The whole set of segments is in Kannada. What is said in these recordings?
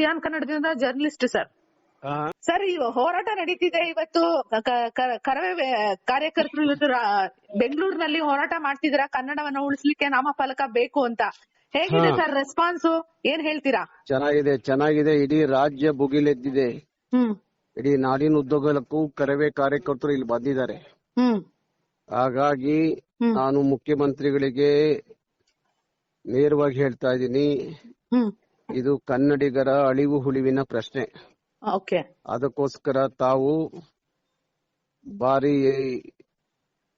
ವಿಜ್ಞಾನ ಕನ್ನಡದಿಂದ ಜರ್ನಲಿಸ್ಟ್ ಸರ್ ಸರ್ ಈ ಹೋರಾಟ ನಡೀತಿದೆ ಇವತ್ತು. ಕರವೇ ಕಾರ್ಯಕರ್ತರು ಇವತ್ತು ಬೆಂಗಳೂರಿನಲ್ಲಿ ಹೋರಾಟ ಮಾಡ್ತಿದ್ದೀರಾ? ಕನ್ನಡವನ್ನ ಉಳಿಸ್ಲಿಕ್ಕೆ ನಾಮಫಲಕ ಬೇಕು ಅಂತ. ಹೇಗಿದೆ ಸರ್ ರೆಸ್ಪಾನ್ಸ್ ಏನ್ ಹೇಳ್ತೀರಾ? ಚೆನ್ನಾಗಿದೆ ಚೆನ್ನಾಗಿದೆ. ಇಡೀ ರಾಜ್ಯ ಭುಗಿಲೆದ್ದಿದೆ. ಹ್ಮ್. ಇಡೀ ನಾಡಿನ ಉದ್ಯೋಗಕ್ಕೂ ಕರವೇ ಕಾರ್ಯಕರ್ತರು ಇಲ್ಲಿ ಬಂದಿದ್ದಾರೆ. ಹ್ಮ್. ಹಾಗಾಗಿ ನಾನು ಮುಖ್ಯಮಂತ್ರಿಗಳಿಗೆ ನೇರವಾಗಿ ಹೇಳ್ತಾ ಇದ್ದೀನಿ. ಇದು ಕನ್ನಡಿಗರ ಅಳಿವು ಹುಳಿವಿನ ಪ್ರಶ್ನೆ. ಓಕೆ. ಅದಕ್ಕೋಸ್ಕರ ತಾವು ಬಾರಿ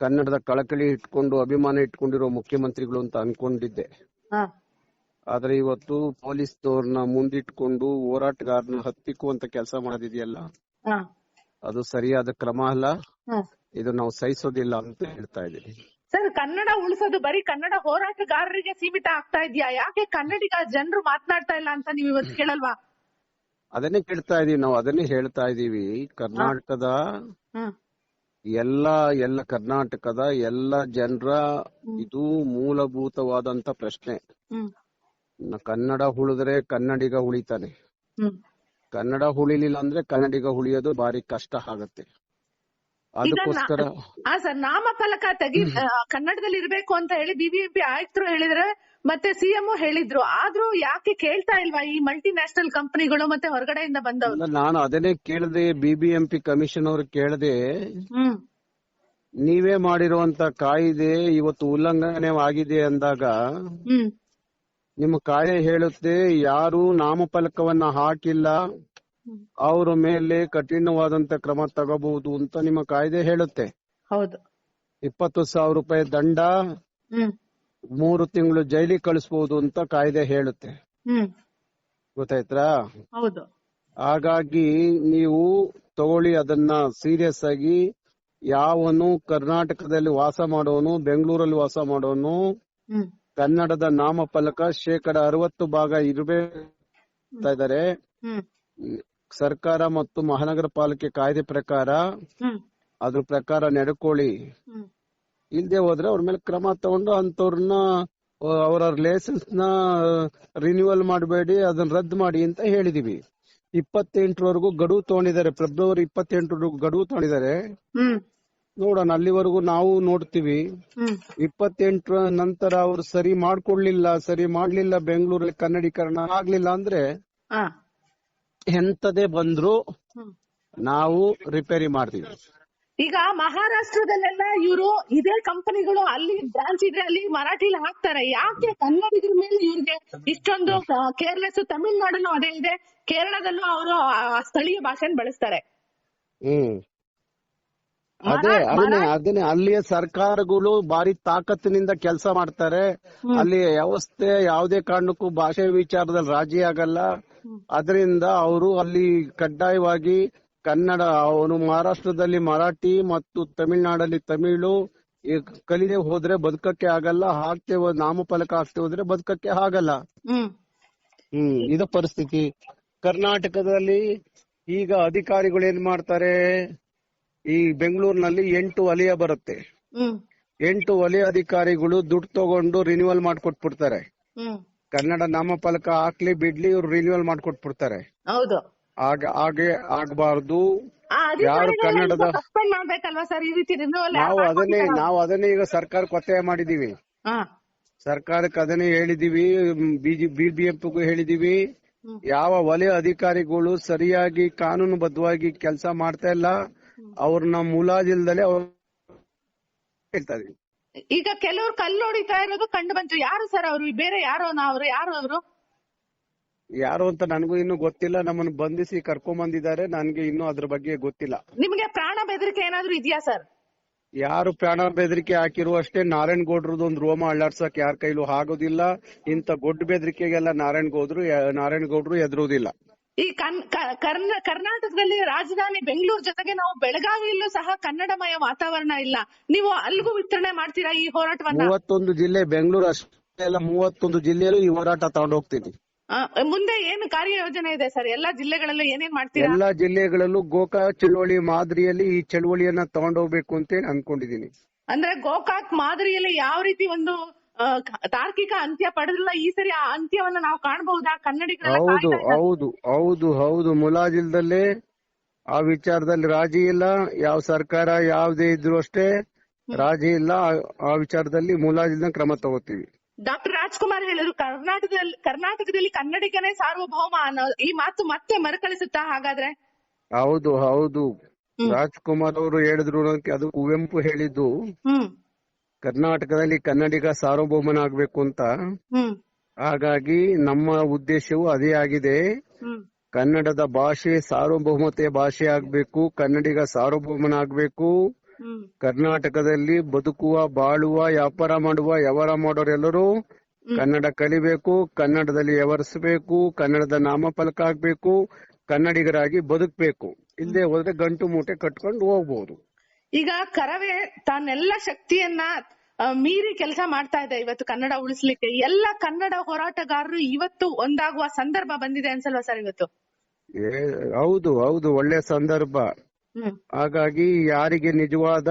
ಕನ್ನಡದ ಕಳಕಳಿ ಇಟ್ಕೊಂಡು ಅಭಿಮಾನ ಇಟ್ಕೊಂಡಿರೋ ಮುಖ್ಯಮಂತ್ರಿಗಳು ಅಂತ ಅನ್ಕೊಂಡಿದ್ದೆ. ಆದ್ರೆ ಇವತ್ತು ಪೊಲೀಸ್ ತೋರ್ನ ಮುಂದಿಟ್ಕೊಂಡು ಹೋರಾಟಗಾರನ ಹತ್ತಿಕ್ಕುವಂತ ಕೆಲಸ ಮಾಡೋದಿದೆಯಲ್ಲ? ಅದು ಸರಿಯಾದ ಕ್ರಮ ಅಲ್ಲ? ಇದು ನಾವು ಸಹಿಸೋದಿಲ್ಲ ಅಂತ ಹೇಳ್ತಾ ಇದ್ದೀನಿ ಸರ್ ಕನ್ನಡ ಉಳಿಸೋದು ಬರೀ ಕನ್ನಡ ಹೋರಾಟಗಾರರಿಗೆ ಸೀಮಿತ ಆಗ್ತಾ ಇದೆಯಾ? ಯಾಕೆ ಕನ್ನಡಿಗ ಜನರು ಮಾತನಾಡ್ತಾ ಇಲ್ಲ ಅಂತ ನೀವು ಇವತ್ತು ಕೇಳಲ್ವಾ? ಅದನ್ನೇ ಕೇಳ್ತಾ ಇದೀವಿ ನಾವು ಅದನ್ನೇ ಹೇಳ್ತಾ ಇದೀವಿ. ಕರ್ನಾಟಕದ ಎಲ್ಲ ಎಲ್ಲ ಕರ್ನಾಟಕದ ಎಲ್ಲ ಜನರ ಇದು ಮೂಲಭೂತವಾದಂತ ಪ್ರಶ್ನೆ. ಕನ್ನಡ ಉಳಿದ್ರೆ ಕನ್ನಡಿಗ ಉಳಿತಾನೆ. ಕನ್ನಡ ಉಳಿಲಿಲ್ಲ ಅಂದ್ರೆ ಕನ್ನಡಿಗ ಉಳಿಯೋದು ಬಾರಿ ಕಷ್ಟ ಆಗತ್ತೆ. ಅದಕ್ಕೋಸ್ಕರ ಹಾ ಸರ್ ನಾಮಫಲಕ ತೆಗಿ ಕನ್ನಡದಲ್ಲಿ ಇರಬೇಕು ಅಂತ ಹೇಳಿ ಬಿಬಿಎಂಪಿ ಆಯುಕ್ತರು ಹೇಳಿದ್ರೆ ಮತ್ತೆ ಸಿಎಂ ಹೇಳಿದ್ರು. ಆದ್ರೂ ಯಾಕೆ ಕೇಳ್ತಾ ಇಲ್ವಾ ಈ ಮಲ್ಟಿ ನ್ಯಾಷನಲ್ ಕಂಪನಿಗಳು ಮತ್ತೆ ಹೊರಗಡೆಯಿಂದ ಬಂದವರು? ನಾನು ಅದನ್ನೇ ಕೇಳದೆ ಬಿಬಿಎಂಪಿ ಕಮಿಷನ್ ಅವರು ಕೇಳದೆ ನೀವೇ ಮಾಡಿರುವಂತ ಕಾಯಿದೆ ಇವತ್ತು ಉಲ್ಲಂಘನೆ ಆಗಿದೆ ಅಂದಾಗ ನಿಮ್ಮ ಕಾಯ್ದೆ ಹೇಳುತ್ತೆ ಯಾರು ನಾಮಫಲಕವನ್ನ ಹಾಕಿಲ್ಲ. ಅವರ ಮೇಲೆ ಕಠಿಣವಾದಂತ ಕ್ರಮ ತಗೋಬಹುದು ಅಂತ ನಿಮ್ಮ ಕಾಯ್ದೆ ಹೇಳುತ್ತೆ. ಹೌದು. ಇಪ್ಪತ್ತು ಸಾವಿರ ರೂಪಾಯಿ ದಂಡ ಮೂರು ತಿಂಗಳು ಜೈಲಿಗೆ ಕಳಿಸಬಹುದು ಅಂತ ಕಾಯ್ದೆ ಹೇಳುತ್ತೆ. ಗೊತ್ತಾಯ್ತರಾ? ಗೊತ್ತಾಯ್ತಾ ಹೌದು. ಹಾಗಾಗಿ ನೀವು ತಗೊಳ್ಳಿ ಅದನ್ನ ಸೀರಿಯಸ್ ಆಗಿ. ಯಾವನು ಕರ್ನಾಟಕದಲ್ಲಿ ವಾಸ ಮಾಡೋನು ಬೆಂಗಳೂರಲ್ಲಿ ವಾಸ ಮಾಡೋನು ಕನ್ನಡದ ನಾಮಫಲಕ ಶೇಕಡ ಅರವತ್ತು ಭಾಗ ಇರಬೇಕು ಇದ್ದಾರೆ ಹ್ಮ್. ಸರ್ಕಾರ ಮತ್ತು ಮಹಾನಗರ ಪಾಲಿಕೆ ಕಾಯ್ದೆ ಪ್ರಕಾರ ಅದ್ರ ಪ್ರಕಾರ ನಡ್ಕೊಳ್ಳಿ. ಇಲ್ದೆ ಹೋದ್ರೆ ಅವ್ರ ಮೇಲೆ ಕ್ರಮ ತಗೊಂಡು ಅಂತವ್ರನ್ನ ಅವರ ಲೈಸೆನ್ಸ್ನ ರಿನ್ಯೂವಲ್ ಮಾಡಬೇಡಿ ಅದನ್ನ ರದ್ದು ಮಾಡಿ ಅಂತ ಹೇಳಿದೀವಿ. ಇಪ್ಪತ್ತೆಂಟರವರೆಗೂ ಗಡುವು ತಗೊಂಡಿದ್ದಾರೆ. ಫೆಬ್ರವರಿ ಇಪ್ಪತ್ತೆಂಟರವರೆಗೂ ಗಡುವು ತಗೊಂಡಿದ್ದಾರೆ. ನೋಡೋಣ ಅಲ್ಲಿವರೆಗೂ ನಾವು ನೋಡ್ತೀವಿ. ಇಪ್ಪತ್ತೆಂಟರ ನಂತರ ಅವ್ರು ಸರಿ ಮಾಡ್ಕೊಳ್ಲಿಲ್ಲ ಸರಿ ಮಾಡ್ಲಿಲ್ಲ ಬೆಂಗಳೂರಲ್ಲಿ ಕನ್ನಡೀಕರಣ ಆಗ್ಲಿಲ್ಲ ಅಂದ್ರೆ ಎಂತದೇ ಬಂದ್ರು ನಾವು ರಿಪೇರಿ ಮಾಡ್ತೀವಿ. ಈಗ ಮಹಾರಾಷ್ಟ್ರದಲ್ಲೆಲ್ಲ ಇವರು ಇದೇ ಕಂಪನಿಗಳು ಅಲ್ಲಿ ಬ್ರಾಂಚ್ ಇದ್ರೆ ಅಲ್ಲಿ ಮರಾಠಿಲಿ ಹಾಕ್ತಾರೆ. ಯಾಕೆ ಕನ್ನಡಿಗರ ಮೇಲೆ ಇವ್ರಿಗೆ ಇಷ್ಟೊಂದು ಕೇರ್ಲೆಸ್ ತಮಿಳ್ನಾಡಲ್ಲೂ ಅದೇ ಇದೆ. ಕೇರಳದಲ್ಲೂ ಅವರು ಸ್ಥಳೀಯ ಭಾಷೆನ ಬಳಸ್ತಾರೆ. ಹ್ಮ್. ಅದೇ ಅದನ್ನೇ ಅದನ್ನೇ ಅಲ್ಲಿಯ ಸರ್ಕಾರಗಳು ಬಾರಿ ತಾಕತ್ತಿನಿಂದ ಕೆಲಸ ಮಾಡ್ತಾರೆ. ಅಲ್ಲಿ ವ್ಯವಸ್ಥೆ ಯಾವುದೇ ಕಾರಣಕ್ಕೂ ಭಾಷೆ ವಿಚಾರದಲ್ಲಿ ರಾಜಿ ಆಗಲ್ಲ. ಅದರಿಂದ ಅವರು ಅಲ್ಲಿ ಕಡ್ಡಾಯವಾಗಿ ಕನ್ನಡ ಅವನು ಮಹಾರಾಷ್ಟ್ರದಲ್ಲಿ ಮರಾಠಿ ಮತ್ತು ತಮಿಳುನಾಡಲ್ಲಿ ತಮಿಳು ಕಲಿದೆ ಹೋದ್ರೆ ಬದುಕಕ್ಕೆ ಆಗಲ್ಲ ಹಾಕ್ತೆ ನಾಮಫಲಕ ಹಾಕ್ತೆ ಹೋದ್ರೆ ಬದುಕಕ್ಕೆ ಆಗಲ್ಲ. ಹ್ಮ್ ಇದು ಪರಿಸ್ಥಿತಿ. ಕರ್ನಾಟಕದಲ್ಲಿ ಈಗ ಅಧಿಕಾರಿಗಳು ಏನ್ ಮಾಡ್ತಾರೆ? ಈ ಬೆಂಗಳೂರಿನಲ್ಲಿ ಎಂಟು ವಲಯ ಬರುತ್ತೆ. ಎಂಟು ವಲಯ ಅಧಿಕಾರಿಗಳು ದುಡ್ಡು ತಗೊಂಡು ರಿನ್ಯೂವಲ್ ಮಾಡ್ಕೊಟ್ಬಿಡ್ತಾರೆ. ಕನ್ನಡ ನಾಮಫಲಕ ಹಾಕ್ಲಿ ಬಿಡ್ಲಿ ಇವ್ರು ರಿನ್ಯೂವಲ್ ಮಾಡ್ಕೊಟ್ಬಿಡ್ತಾರೆ. ಹೌದು. ಆಗ ಹಾಗೆ ಆಗ್ಬಾರ್ದು. ಯಾರು ಕನ್ನಡದ- ನಾವು ಅದನ್ನೇ? ನಾವು ಅದನ್ನೇ ಈಗ ಸರ್ಕಾರಕ್ಕೆ ಒತ್ತಾಯ ಮಾಡಿದೀವಿ. ಸರ್ಕಾರಕ್ಕೆ ಅದನ್ನೇ ಹೇಳಿದೀವಿ ಬಿಜಿ ಬಿಬಿಎಂಪಿಗೂ ಹೇಳಿದೀವಿ. ಯಾವ ವಲಯ ಅಧಿಕಾರಿಗಳು ಸರಿಯಾಗಿ ಕಾನೂನುಬದ್ಧವಾಗಿ ಕೆಲಸ ಮಾಡ್ತಾ ಇಲ್ಲ. ಅವ್ರನ್ನ ಮುಲಾಜಿಲ್ದಲೆ ಅವ್ರ ಹೇಳ್ತಾ ಈಗ ಕೆಲವ್ರು ಕಲ್ಲು ಹೊಡಿತಾ ಇರೋದು ಕಂಡು ಬಂತು. ಯಾರು ಸರ್ ಅವರು? ಬೇರೆ ಯಾರೋ ಅವ್ರು? ಯಾರು ಅವರು? ಯಾರು ಅಂತ ನನಗೂ ಇನ್ನು ಗೊತ್ತಿಲ್ಲ. ನಮ್ಮನ್ನು ಬಂಧಿಸಿ ಕರ್ಕೊಂಡ್ ಬಂದಿದ್ದಾರೆ. ನನ್ಗೆ ಇನ್ನು ಅದ್ರ ಬಗ್ಗೆ ಗೊತ್ತಿಲ್ಲ. ನಿಮ್ಗೆ ಪ್ರಾಣ ಬೆದರಿಕೆ ಏನಾದ್ರು ಇದೆಯಾ ಸರ್? ಯಾರು ಪ್ರಾಣ ಬೆದರಿಕೆ ಹಾಕಿರುವಷ್ಟೇ ನಾರಾಯಣ್ ಗೌಡ್ರದ್ದು ಒಂದು ರೋಮ ಅಳ್ಳಾಡ್ಸಕ್ ಯಾರ ಕೈಲೂ ಆಗೋದಿಲ್ಲ. ಇಂತ ಗೊಡ್ಡ ಬೆದರಿಕೆಗೆಲ್ಲ ನಾರಾಯಣ್ ಗೌಡ್ರು ನಾರಾಯಣ್ ಗೌಡ್ರು ಎದುರೋದಿಲ್ಲ. ಈ ಕನ್- ಕರ್ನ- ಕರ್ನಾಟಕದಲ್ಲಿ ರಾಜಧಾನಿ ಬೆಂಗಳೂರು ಜೊತೆಗೆ ನಾವು ಬೆಳಗಾವಿಯಲ್ಲೂ ಸಹ ಕನ್ನಡಮಯ ವಾತಾವರಣ ಇಲ್ಲ. ನೀವು ಅಲ್ಲಿಗೂ ವಿತರಣೆ ಮಾಡ್ತೀರಾ ಈ ಹೋರಾಟವನ್ನ? ಮೂವತ್ತೊಂದು ಜಿಲ್ಲೆ ಬೆಂಗಳೂರು ಅಷ್ಟೇ ಅಲ್ಲ ಮೂವತ್ತೊಂದು ಜಿಲ್ಲೆಯಲ್ಲೂ ಈ ಹೋರಾಟ ತಗೊಂಡು ಹೋಗ್ತೀನಿ ಆ, ಮುಂದೆ ಏನು ಕಾರ್ಯಯೋಜನೆ ಇದೆ ಸರ್? ಎಲ್ಲಾ ಜಿಲ್ಲೆಗಳಲ್ಲೂ ಏನೇನ್ ಮಾಡ್ತೀರಾ? ಎಲ್ಲಾ ಜಿಲ್ಲೆಗಳಲ್ಲೂ ಗೋಕಾ ಚಳುವಳಿ ಮಾದರಿಯಲ್ಲಿ ಈ ಚಳುವಳಿಯನ್ನ ತಗೊಂಡೋಗ್ಬೇಕು ಅಂತ ಅನ್ಕೊಂಡಿದೀನಿ ಅಂದ್ರೆ ಗೋಕಾಕ್ ಮಾದರಿಯಲ್ಲಿ ಯಾವ ರೀತಿ ಒಂದು ತಾರ್ಕಿಕ ಅಂತ್ಯ ಪಡೆದಿಲ್ಲ ಈ ಸರಿ ಆ ಅಂತ್ಯವನ್ನ ನಾವು ಕಾಣಬಹುದಾ? ಕನ್ನಡಿಗರ ಹೌದು ಹೌದು ಹೌದು ಹೌದು. ಮುಲಾಜಿಲ್ದಲ್ಲಿ ಆ ವಿಚಾರದಲ್ಲಿ ರಾಜಿ ಇಲ್ಲ. ಯಾವ ಸರ್ಕಾರ ಯಾವ್ದೇ ಇದ್ರು ಅಷ್ಟೇ ರಾಜಿ ಇಲ್ಲ. ಆ- ವಿಚಾರದಲ್ಲಿ ಮುಲಾಜಿಲ್ದ ಕ್ರಮ ತಗೋತೀವಿ. ಡಾಕ್ಟರ್ ರಾಜ್ಕುಮಾರ್ ಹೇಳಿದ್ರು ಕರ್ನಾಟಕದಲ್ಲಿ ಕರ್ನಾಟಕದಲ್ಲಿ ಕನ್ನಡಿಗನೇ ಸಾರ್ವಭೌಮ ಅನ್ನೋ ಈ ಮಾತು ಮತ್ತೆ ಮರುಕಳಿಸುತ್ತಾ ಹಾಗಾದ್ರೆ? ಹೌದು ಹೌದು. ರಾಜ್ಕುಮಾರ್ ಅವರು ಹೇಳಿದ್ರು ಅದು ಕುವೆಂಪು ಹೇಳಿದ್ದು. ಕರ್ನಾಟಕದಲ್ಲಿ ಕನ್ನಡಿಗ ಸಾರ್ವಭೌಮನಾಗಬೇಕು ಅಂತ. ಹಾಗಾಗಿ ನಮ್ಮ ಉದ್ದೇಶವು ಅದೇ ಆಗಿದೆ. ಕನ್ನಡದ ಭಾಷೆ ಸಾರ್ವಭೌಮತೆಯ ಭಾಷೆ ಆಗ್ಬೇಕು ಕನ್ನಡಿಗ ಸಾರ್ವಭೌಮನಾಗ್ಬೇಕು ಆಗ್ಬೇಕು. ಕರ್ನಾಟಕದಲ್ಲಿ ಬದುಕುವ ಬಾಳುವ ವ್ಯಾಪಾರ ಮಾಡುವ ವ್ಯವಹಾರ ಮಾಡೋರೆಲ್ಲರೂ ಕನ್ನಡ ಕಲಿಬೇಕು ಕನ್ನಡದಲ್ಲಿ ವ್ಯವಹರಿಸಬೇಕು ಕನ್ನಡದ ನಾಮಫಲಕ ಆಗ್ಬೇಕು ಕನ್ನಡಿಗರಾಗಿ ಬದುಕಬೇಕು. ಇಲ್ಲದೆ ಹೋದ್ರೆ ಗಂಟು ಮೂಟೆ ಕಟ್ಕೊಂಡು ಹೋಗ್ಬೋದು. ಈಗ ಕರವೇ ತಾನೆಲ್ಲ ಶಕ್ತಿಯನ್ನ ಮೀರಿ ಕೆಲಸ ಮಾಡ್ತಾ ಇದೆ ಇವತ್ತು ಕನ್ನಡ ಉಳಿಸ್ಲಿಕ್ಕೆ. ಎಲ್ಲ ಕನ್ನಡ ಹೋರಾಟಗಾರರು ಇವತ್ತು ಒಂದಾಗುವ ಸಂದರ್ಭ ಬಂದಿದೆ ಅನ್ಸಲ್ವಾ ಸರ್ ಇವತ್ತು? ಹೌದು ಹೌದು ಒಳ್ಳೆ ಸಂದರ್ಭ. ಹಾಗಾಗಿ ಯಾರಿಗೆ ನಿಜವಾದ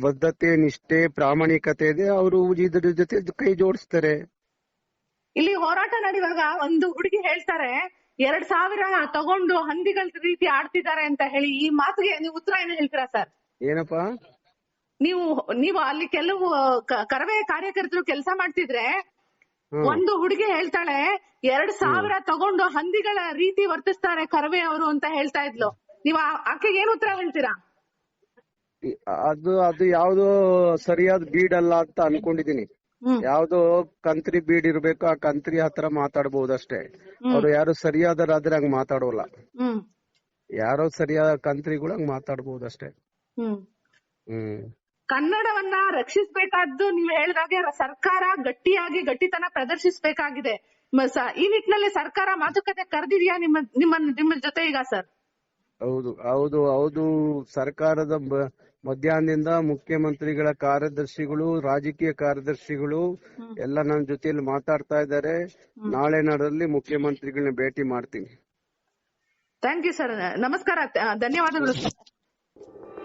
ಬದ್ಧತೆ ನಿಷ್ಠೆ ಪ್ರಾಮಾಣಿಕತೆ ಇದೆ ಅವರು ಇದ್ರ ಜೊತೆ ಕೈ ಜೋಡಿಸ್ತಾರೆ. ಇಲ್ಲಿ ಹೋರಾಟ ನಡೆಯುವಾಗ ಒಂದು ಹುಡುಗಿ ಹೇಳ್ತಾರೆ ಎರಡ್ ಸಾವಿರ ತಗೊಂಡು ಹಂದಿಗಳ ರೀತಿ ಆಡ್ತಿದ್ದಾರೆ ಅಂತ ಹೇಳಿ. ಈ ಮಾತಿಗೆ ನೀವು ಉತ್ತರ ಏನು ಹೇಳ್ತೀರಾ ಸರ್? ಏನಪ್ಪಾ? ನೀವು ನೀವು ಅಲ್ಲಿ ಕೆಲವು ಕ- ಕರವೇ ಕಾರ್ಯಕರ್ತರು ಕೆಲಸ ಮಾಡ್ತಿದ್ರೆ ಒಂದು ಹುಡುಗಿ ಹೇಳ್ತಾಳೆ ಎರಡ್ ಸಾವಿರ ತಗೊಂಡು ಹಂದಿಗಳ ರೀತಿ ವರ್ತಿಸ್ತಾರೆ ಕರವೇ ಅವರು ಅಂತ ಹೇಳ್ತಾ ಇದ್ಲು. ನೀವು ಆ- ಆಕೆಗೆ ಏನ್ ಉತ್ತರ ಹೇಳ್ತೀರಾ? ಅದು ಅದು ಯಾವ್ದು ಸರಿಯಾದ ಬೀಡ್ ಅಲ್ಲ ಅಂತ ಅನ್ಕೊಂಡಿದೀನಿ ಹ್ಮ್. ಯಾವ್ದೋ ಕಂತ್ರಿ ಬೀಡ್ ಇರ್ಬೇಕು ಆ ಕಂತ್ರಿ ಹತ್ರ ಮಾತಾಡ್ಬಹುದಷ್ಟೇ ಅವ್ರು ಯಾರು ಸರಿಯಾದರಾದ್ರೆ ಹಂಗ್ ಮಾತಾಡೋಲ್ಲ. ಹ್ಮ್. ಯಾರೋ ಸರಿಯಾದ ಕಂತ್ರಿಗಳು ಹಂಗ್ ಮಾತಾಡ್ಬಹುದಷ್ಟೇ ಕನ್ನಡವನ್ನ ರಕ್ಷಿಸಬೇಕಾದ್ದು ನೀವ್ ಹೇಳಿದಾಗೆ ಸರ್ಕಾರ ಗಟ್ಟಿಯಾಗಿ ಗಟ್ಟಿತನ ಪ್ರದರ್ಶಿಸಬೇಕಾಗಿದೆ. ಈ ನಿಟ್ಟಿನಲ್ಲಿ ಸರ್ಕಾರ ಮಾತುಕತೆ ಕರೆದಿದ್ಯಾ ನಿಮ್ಮ ನಿಮ್ಮ ನಿಮ್ಮ ಜೊತೆ ಈಗ ಸರ್? ಹೌದು ಹೌದು ಹೌದು. ಸರ್ಕಾರದ ಮಧ್ಯಾಹ್ನದಿಂದ ಮುಖ್ಯಮಂತ್ರಿಗಳ ಕಾರ್ಯದರ್ಶಿಗಳು ರಾಜಕೀಯ ಕಾರ್ಯದರ್ಶಿಗಳು ಎಲ್ಲ ನನ್ನ ಜೊತೆಯಲ್ಲಿ ಮಾತಾಡ್ತಾ ಇದ್ದಾರೆ. ನಾಳೆ ನಾಡಲ್ಲಿ ಮುಖ್ಯಮಂತ್ರಿಗಳನ್ನ ಭೇಟಿ ಮಾಡ್ತೀನಿ. ಥ್ಯಾಂಕ್ ಯು ಸರ್ ನಮಸ್ಕಾರ. ಧನ್ಯವಾದಗಳು